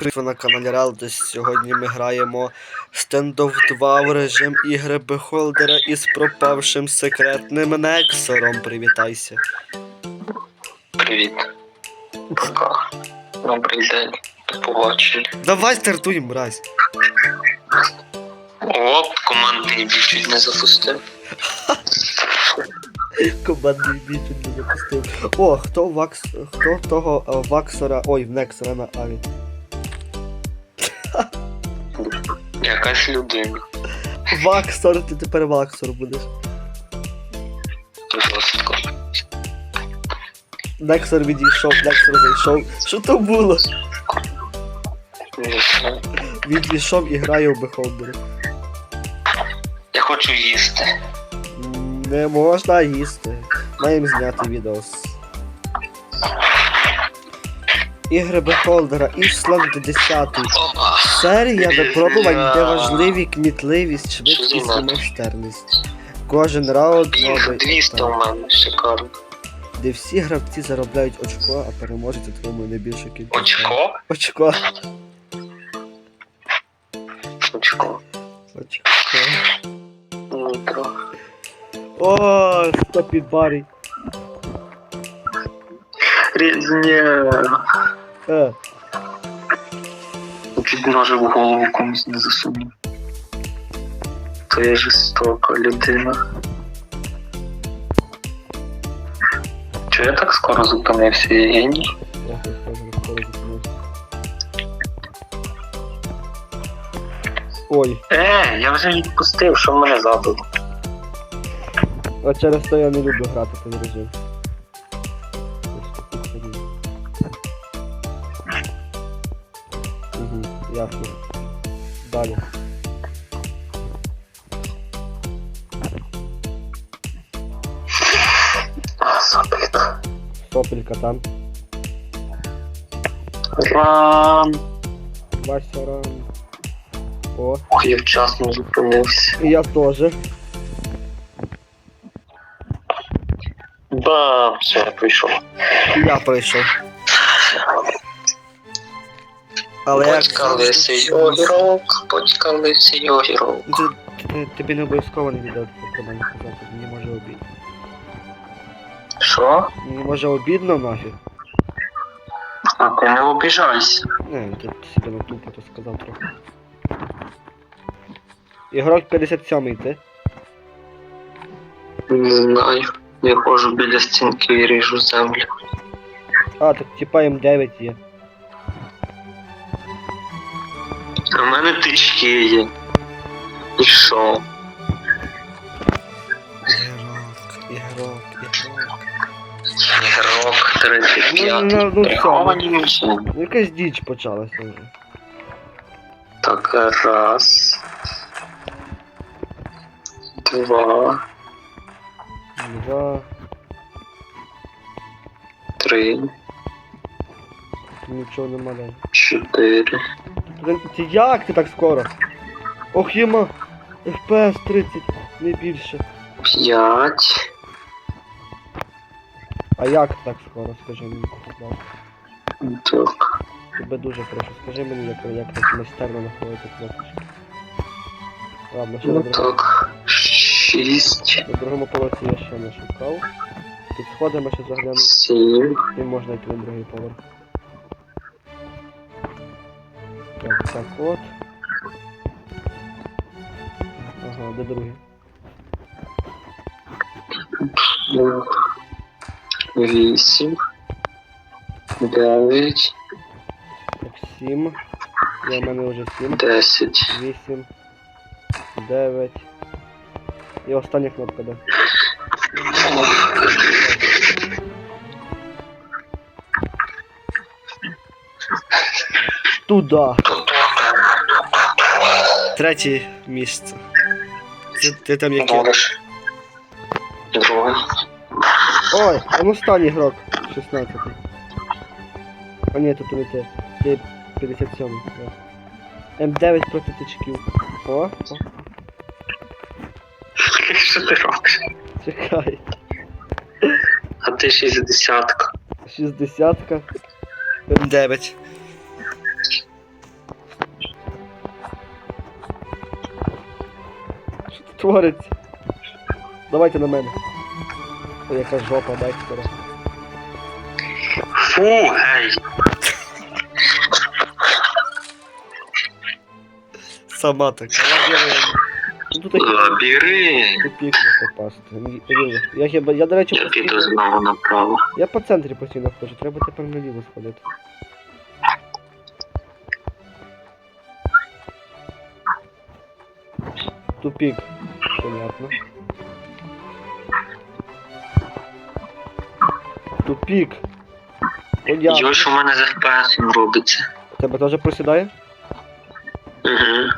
Привіт на каналі Ралдес. Сьогодні ми граємо Standoff 2 в режим ігри Бехолдера із пропавшим секретним Нексором. Привітайся. Привіт. Добрий день. Побачення. Давай стартуємо, мразь. О, командний бій чуть не запустив. Командний бій чуть не запустив. О, хто Вакс. Хто того е, Ваксора. Ой, в Нексора на Аві. Якась людина. Ваксор, ти тепер Ваксор будеш. Жорстко. Нексор відійшов, Нексор зайшов. Що то було? Знаю. Відійшов і грає у Бехолдері. Я хочу їсти. Не можна їсти. Маємо зняти відео. Ігри Бехолдера, Ісланд 10. Опа. Серія випробувань, де важливі кмітливість, швидкість і майстерність. Кожен раунд Біг новий 200 у мене. Шикарно. де всі гравці заробляють очко, а переможець отримує найбільшу кількість. Очко? Очко. Очко. Очко. Трохи. О, хто під барі. Різня. Е, Чуть ножи в голову комусь не засунув. То є жорстока людина. Чого я так скоро зупинився, я геній? Ой, Е, я вже відпустив, що в мене задало. а через то я не люблю грати цей режим. Далі. Запит. Сопелька там. Ран. Вася ран. О, Ох, я вчасно зупинився. і я теж. Бам, все, я прийшов. І я прийшов. Батька лисий огірок, батька лисий огірок. Ти- Тобі не обов'язково не відео про мене казати, мені може обідно. Що? Мені може обідно нафіг. А ти не обіжайся. Не, ти себе не тупо то сказав трохи. Ігрок 57 ти? Не знаю. Я ходжу біля стінки і ріжу землю. А, так типа М9 є. А в мене тички є. І що? Ігрок, ігрок, ігрок. Ігрок 35. Ну, ну, ну, Приховані мішені. Ну, Якась діч почалася вже. Так, раз. Два, Два. три, Нічого нема далі. чотири. Ти як ти так скоро? Ох єма! FPS 30, не більше. П'ять. А як так скоро, скажи мені, будь. Так. Тебе дуже прошу, скажи мені, як, як так майстерно знаходити кнопочки. Ладно, ще на, Ну другому, так. Шість. на другому поверсі я ще не шукав. Тут сходимо ще заглянути, Сім. і можна йти на другий поверх. Так, так от. Ага, де другий? Вісім. Дев'ять. Так, сім. Я в мене вже сім. Десять. Вісім. Дев'ять. І остання кнопка, де? Туда. Третє місце. Це ти там яке? Друге. Ой, а ну стань ігрок. 16. А ні, тут не те. Ти 57. да. М9 проти тичків. О, о, Що ти робиш? чекай. А ти шістдесятка. 60. М9. Твориться? Давайте на мене. Ой, яка жопа Декстера. Фу, гей. Сама така. Ну тут Лабіринт. тупік не попасти. Ні. Я хіба, я, до речі, Я піду знову направо. я по центрі постійно ходжу, треба тепер наліво сходити. Тупік. Понятно. Тупік. Понятно. Що в мене з FPS робиться. У тебе теж просідає? Угу.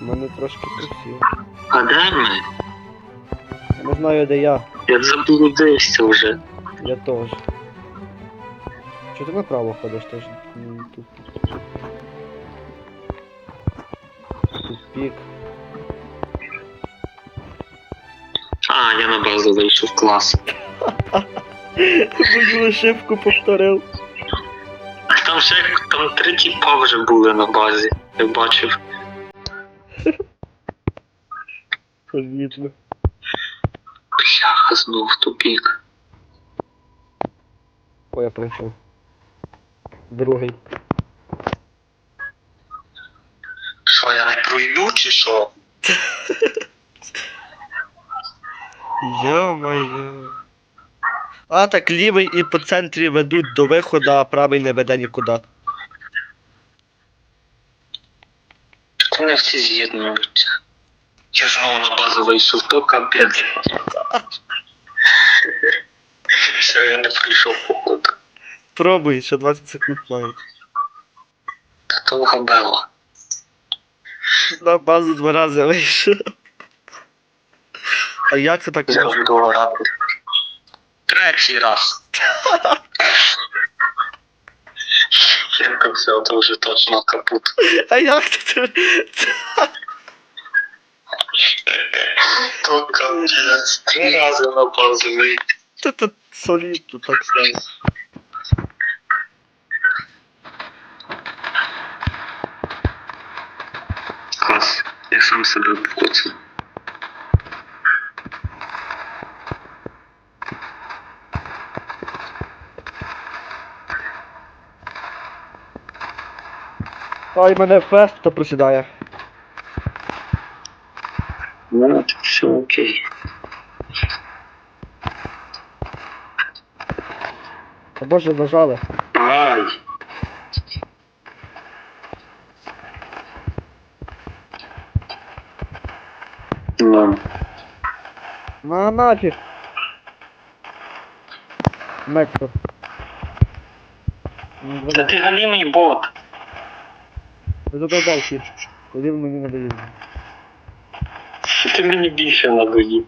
У мене трошки просів. А де ми? Я не знаю, де я. Я заблудився вже. Я теж. Чого ти направо ходиш теж? Тупік. Я вийшов клас. Мою ошибку повторив. Там ще там три тіпа вже були на базі. Я бачив. Помітно. Бляха, знов тупік. О, я прийшов. Другий. Що, я не пройду чи що? Йо-моє. А так лівий і по центрі ведуть до виходу, а правий не веде нікуди. Вони всі з'єднуються. Я знову на базу вийшов, то капець. Все, я не прийшов походу. Пробуй, ще 20 секунд маю. Та то габела. На базу два рази вийшов. А як це так Я можна? буду грати. Третій раз. Я все, то вже точно капут. А як це? То капець. Три рази на базу вийти. Це тут солідно, так сказати. Клас. Я сам себе покоцав. Ай, мене фест то просідає. Ну, все окей. Та боже, нажали. Ай. Ну, На нафіг. Мектор. Та ти галімий бот. Кіт. Куди ви мені не даєте? Ти мені більше надоїв.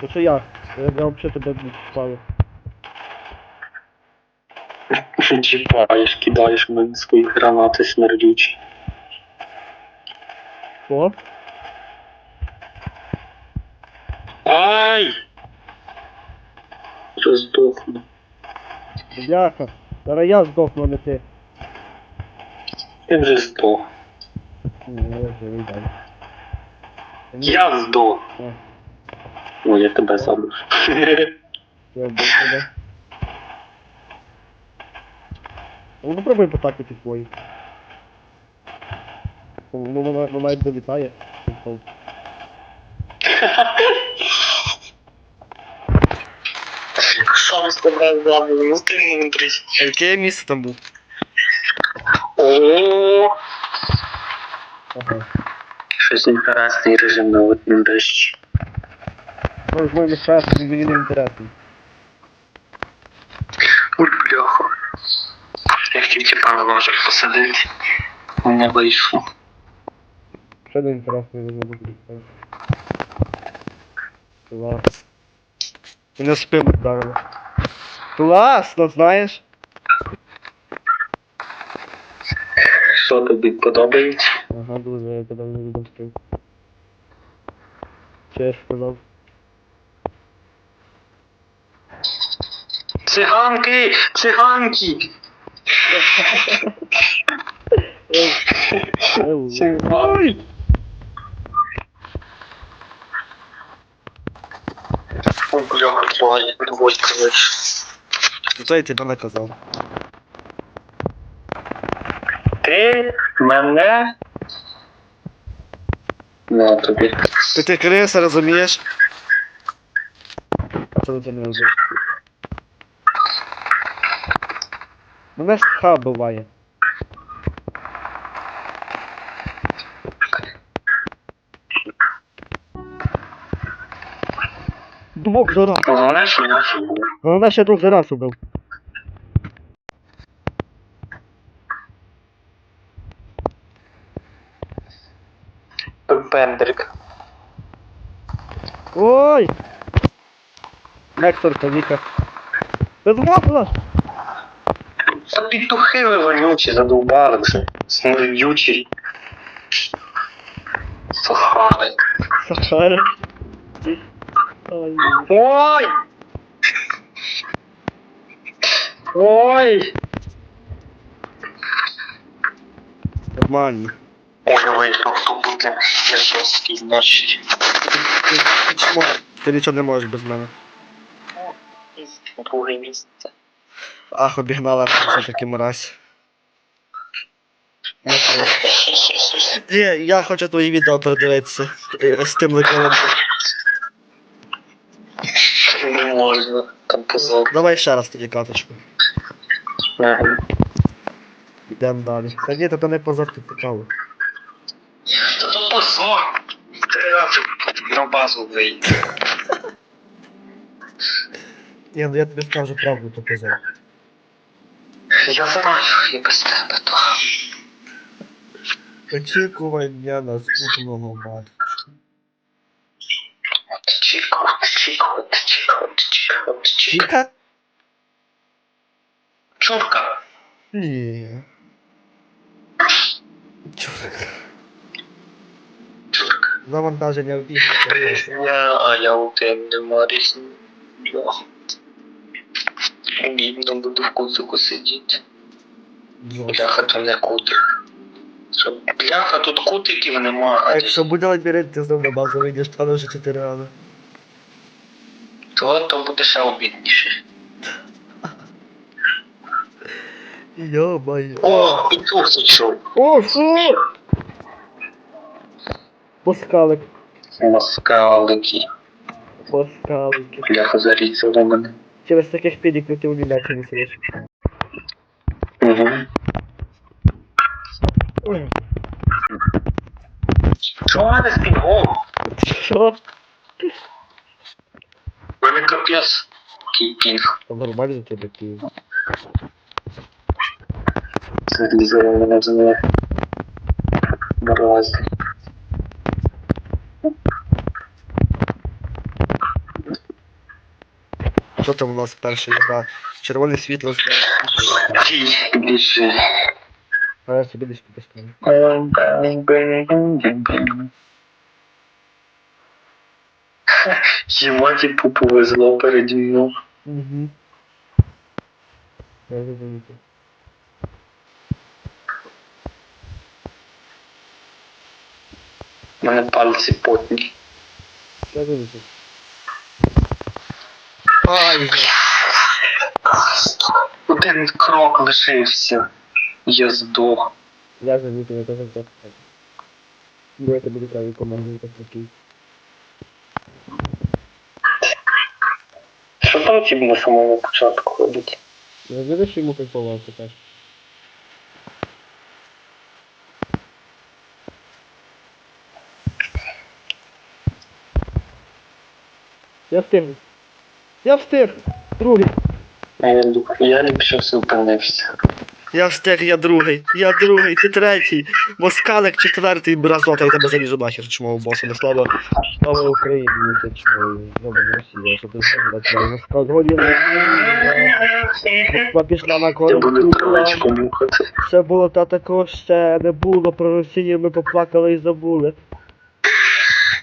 То що я? Я, я взагалі тебе не спалив. Чіпаєш, кидаєш в мене свої гранати смердючі. Що? Ай! Роздохну. Бляха. Зараз я здохну, не ти. Ти вже здох. Ні, я живий далі. Я здох. А, Ну, я тебе забув. я вбив тебе. Ну попробуй потакати твої. Ну вона, вона навіть долітає. Сам з тебе забув, ну ти мудрий. А яке місце там був? О, щось інтересний режим на однім дощі. Моїм фест, він мені не інтересний. Ой, бляха. Я хотів тіпа на ложок посадити. Не вийшло. Ще не інтересний, не люблю фест. Клас. Мене спину вдарило. Класно, знаєш? Що тобі подобається? Ага, дуже я подобно відомстив. Че ж сказав? Циганки! Циганки! Циганки! Бляха, твоя двойка вийшла. Зайти далеко зал. Наказав? Ти мене? На тобі. Ти ти криса, розумієш? А це ти не розумієш. Мене ха буває. Двох за раз. Головне, що я забув. Головне, ще двох за раз убив. Ой! Нектор та Віка. Безмогла! Та петухи ви вонючі, задовбали вже. Смердючі. Сахари. Сахара. Ой. Ой! Ой! Нормально. Ой, вийшов, хто буде. Я жорсткий, значить. Ти, Ти? Нічого не можеш без мене. Друге місце. Ах, обігнала все таки мразь. Ні, я хочу твої відео передивитися. З тим ликом. Не можна. Там позор. Давай ще раз тоді каточку. Ага. Йдемо далі. Та ні, то не позор ти цікаво. Та то позор. Рази на базу вийти. Ну я тобі скажу правду, то позор. Я знаю, і без тебе то. Очікування наступного матчу. Чікот, чікот, чікот, чікот, чікот. Чіка? Чурка. Ні. Чурка. Чурка. Завантаження в бік. Я, а я у тебе нема різні. Бідно буду в кутику сидіти. Бляха, то не кутик. Бляха, тут кутиків нема. А якщо буде лабіринт, ти знов на базу вийдеш, там вже 4 рази. То, то буде ще обідніше. Йо-моє. О, тут зайшов. О, що? Поскалик. Москалики. Поскалики. Бляха, зарізали мене. Через таких підіків ти в мілячі не сидиш. Угу. Ой. Що в мене? Що? Мене капець. Який. Там нормально тебе Київ. Зарізали мене з мене. Морози. Що там у нас перша гра? Червоне світло. А я собі десь підписав. Єматі пу повезло переді мною. Угу. Я забуду. У мене пальці потні. Я забуду. Ай, Один крок лишився. Я здох. я забуду, я теж так. Ну, це буде правильно команди такий. Що там ті на самому початку робить? Я знаю, що йому кайфував, ти кажеш. Я встиг. Я встиг! Другий. Я ліпше все опинився. Я встиг, я другий. Я другий, ти третій. Москалик четвертий, бразота, я тебе залізу нахер, чмо боса, не слава. Слава Україні, ти чмо, добре, Росія, що ти все, Москва згоден. Москва пішла на мухати. Це було та також ще не було про Росію, ми поплакали і забули.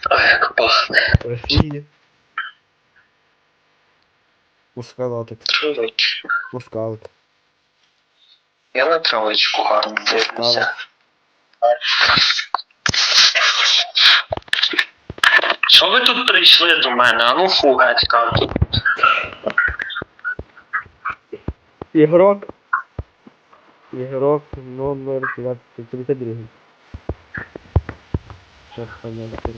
А як пахне. Росії. Москалатик. Травичку. Москалик. Я на травичку гарно дивлюся. Що ви тут прийшли до мене? А ну фу, геть кажу. Ігрок. Ігрок номер 22. Сейчас понятно.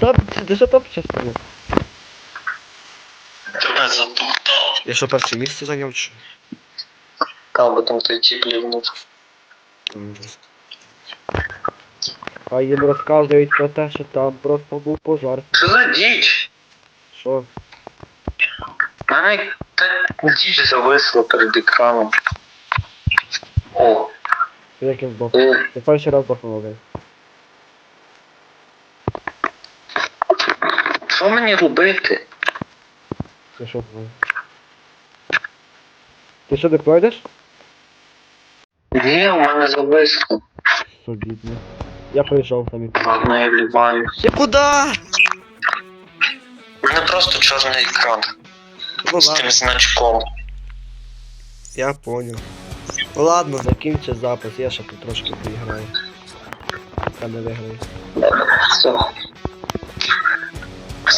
Топ, ти що топ зараз поняв? Тебе затоптав. Я що перше місце зайняв чи? Там потім той тіп лівнув. А їм розказують про те, що там просто був пожар. Що за діч? Що? Мене та діч зависла перед екраном. О, Як я здох? е, Я перший раз здохнув. блядь. що мені робити? Ти що знаю? Ти що не пройдеш? Ні, у мене зависло. Собідно. Я прийшов самі. Ладно, я ліваю. Ти куди? У мене просто чорний екран. Ну з ладно, тим значком. я понял. Ну ладно, закінчи запис, я ще тут трошки поіграю. Та не виграю. Все.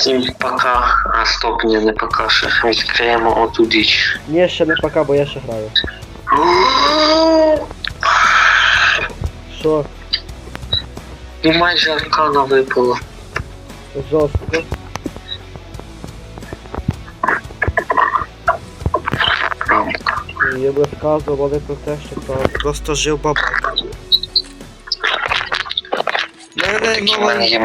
Всім пока. А стоп, ні, не пока ще. Відкриємо оту діч. Ні, ще не пока, бо я ще граю. Що? І майже аркана випало. Жорстко. І Їм розказували про те, що там просто жив бабак. Мене Такі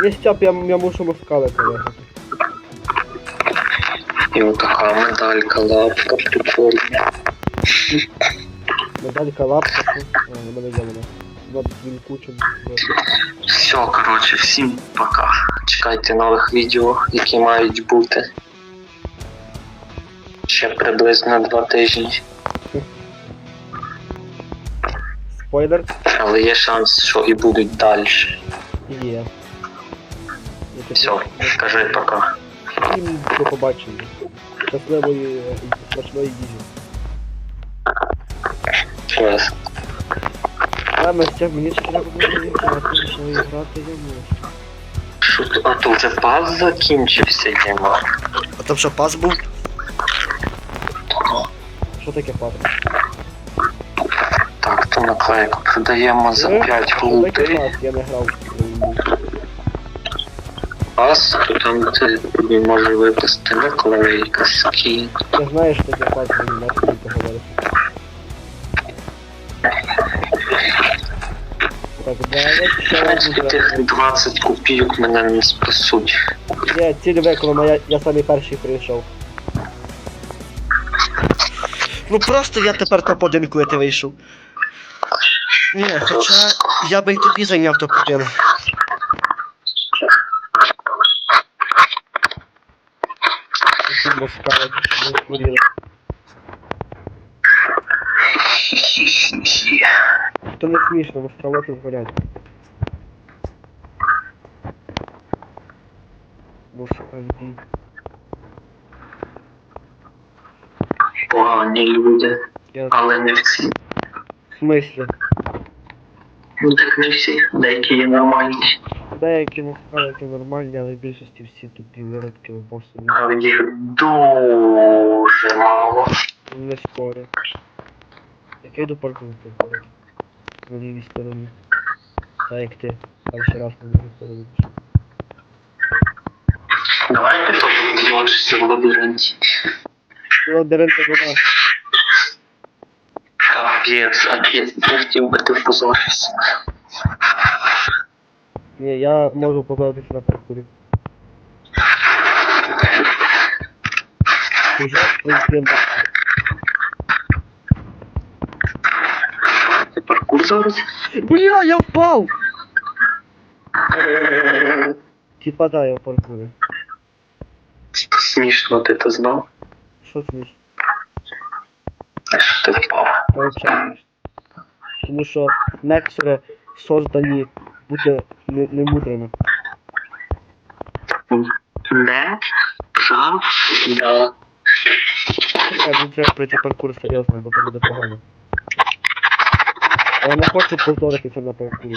мене. Є стяп, я, я мушу москалити виграти. І отака медалька, лапка, прикольна. Медалька лапка, що? А, на мене є вона. На дзвінку Все, коротше, всім пока. Чекайте нових відео, які мають бути. Ще приблизно два тижні. Спойлер? Але є шанс, що і будуть далі. Є. Все, кажи пока. Всім до побачення. Щасливої смачної їжі. Раз. А, Настя, мені ще треба буде грати, що грати я можу. Що то- а то вже пас закінчився, Діма. А там що, пас був? Що таке пас? Так, то наклейку продаємо за Е, 5 Що таке голди. пас? Я не грав. Пас, то там ти може випасти наклейка, скін. Ти знаєш, що таке пас, мені на поговорити. Принципі, тих 20 копійок мене не спасуть. Я ціль виконана, я, я самий перший прийшов. Ну просто я тепер топ-1, коли ти вийшов. Ні, хоча я би й тобі зайняв топ-1. Які москали, не хворіли. То не смішно, москалоти згорять. Москалі. Погані люди, Я... але не всі. В смислі? Ну так не всі, деякі є нормальні. Деякі москалики нормальні, але в більшості всі тупі виродки в босу Але їх дуже мало. не спорю. Як я йду паркувати на лівій стороні. Так як ти перший раз на лівій стороні. Давайте подивимося в лабіринті. Ну, деренка вона. Капець, капець, не хотів би ти позорився. Ні, я можу побавитися на паркурі. Уже прийти. Це паркур зараз? Бля, я впав! Типа да, я в паркурі. Смішно, ти то знав? Що смішно? А що ти впав? Тому що некстери создані бути не, не мудрими. Не? Жав? Да. Я не треба пройти паркур серйозно, бо це буде погано. Я не хочу повторитися на паркурі.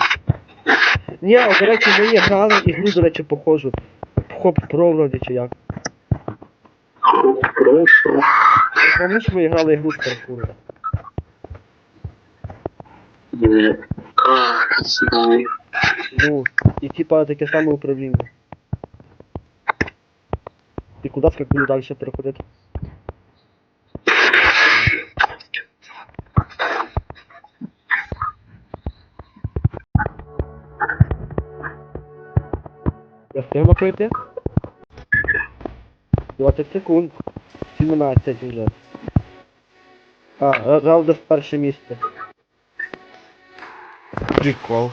Ні, до речі, ми грали ігру, до речі, похожу. Хоп про вроді чи як. Прошу. Пам'ятаєш, ми грали ігру з паркуром? А, знаю. Ну, і типа таке саме управління. І куди скакую далі переходити? Я встигну пройти? 20 секунд. 17 вже. А, Ра- Ралдос перше місце. Прикол.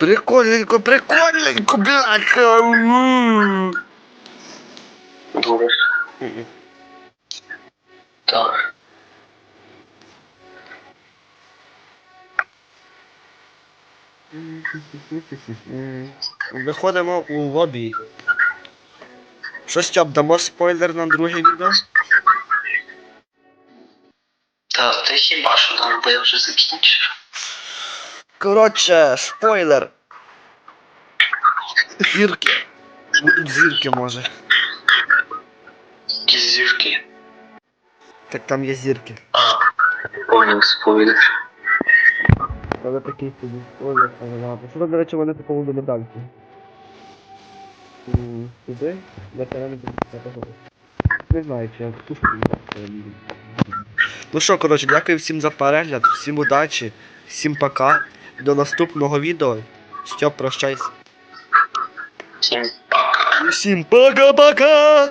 Прикольненько, прикольненько, блядь. м. Думаєш? Так. Виходимо у лобі. Що Стьоп, дамо спойлер на друге відео? Так, ти хіба що там, бо я вже закінчив. Коротше, спойлер. Зірки. Будуть зірки, може. Які зірки. Так там є зірки. Понял, спойлер. Але такий собі спойлер, але ладно. Що, до речі, вони такому до медальки? Туди? На терен Не знаю, чи я пушку не. Ну що, коротше, дякую всім за перегляд, всім удачі, всім пока. До наступного відео. Стьоп, прощайся. Всім пока-пока!